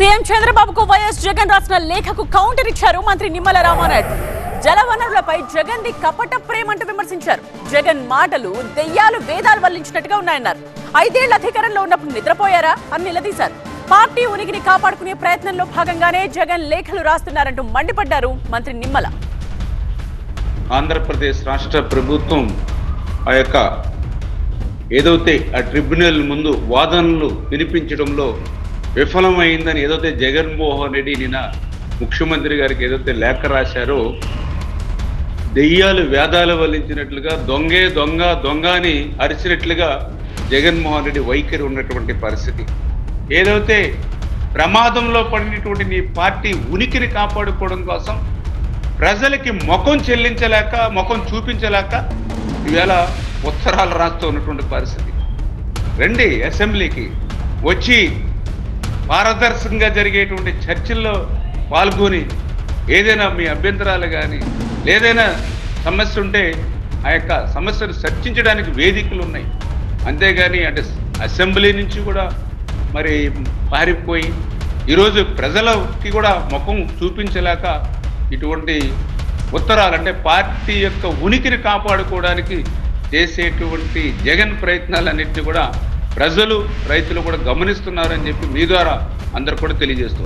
CM చంద్రబాబుకు YS Jagan రాసిన లేఖకు counter ఇచ్చారు మంత్రి నిమ్మల రామానాయుడు. జలవనరులపై జగన్ ది కపట ప్రేమంటూ విమర్శించారు. జగన్ మాటలు దెయ్యాలు వేదాలు వల్లించినట్టుగా ఉన్నాయన్నారు. ఐదేళ్ళ అధికారంలో ఉన్నప్పుడు నిద్రపోయారా అని నిలదీశారు. పార్టీ ఉనికిని కాపాడుకునే ప్రయత్నంలో భాగంగానే జగన్ లేఖలు రాస్తున్నారంటూ మండిపడ్డారు మంత్రి నిమ్మల. ఆంధ్రప్రదేశ్ రాష్ట్ర ప్రభుత్వం ఆ యొక్క ఏదైతే ఆ ట్రిబ్యునల్ ముందు వాదనలు వినిపించడంలో విఫలమైందని ఏదైతే జగన్మోహన్ రెడ్డి నిన్న ముఖ్యమంత్రి గారికి ఏదైతే లేఖ రాశారో దెయ్యాలు వేదాలు వల్లించినట్లుగా దొంగే దొంగ దొంగ అని అరిచినట్లుగా జగన్మోహన్ రెడ్డి వైఖరి ఉన్నటువంటి పరిస్థితి. ఏదైతే ప్రమాదంలో పడినటువంటి నీ పార్టీ ఉనికిని కాపాడుకోవడం కోసం ప్రజలకి ముఖం చెల్లించలేక ముఖం చూపించలేక ఈవేళ ఉత్తరాలు రాస్తూ ఉన్నటువంటి పరిస్థితి. రండి అసెంబ్లీకి వచ్చి పారదర్శకంగా జరిగేటువంటి చర్చల్లో పాల్గొని ఏదైనా మీ అభ్యంతరాలు కానీ ఏదైనా సమస్య ఉంటే ఆ యొక్క సమస్యను చర్చించడానికి వేదికలు ఉన్నాయి. అంతేగాని అంటే అసెంబ్లీ నుంచి కూడా మరి పారిపోయి ఈరోజు ప్రజలకి కూడా ముఖం చూపించలేక ఇటువంటి ఉత్తరాలు అంటే పార్టీ యొక్క ఉనికిని కాపాడుకోవడానికి చేసేటువంటి జగన్ ప్రయత్నాలన్నింటినీ కూడా ప్రజలు రైతులు కూడా గమనిస్తున్నారని చెప్పి మీ ద్వారా అందరు కూడా తెలియజేస్తూ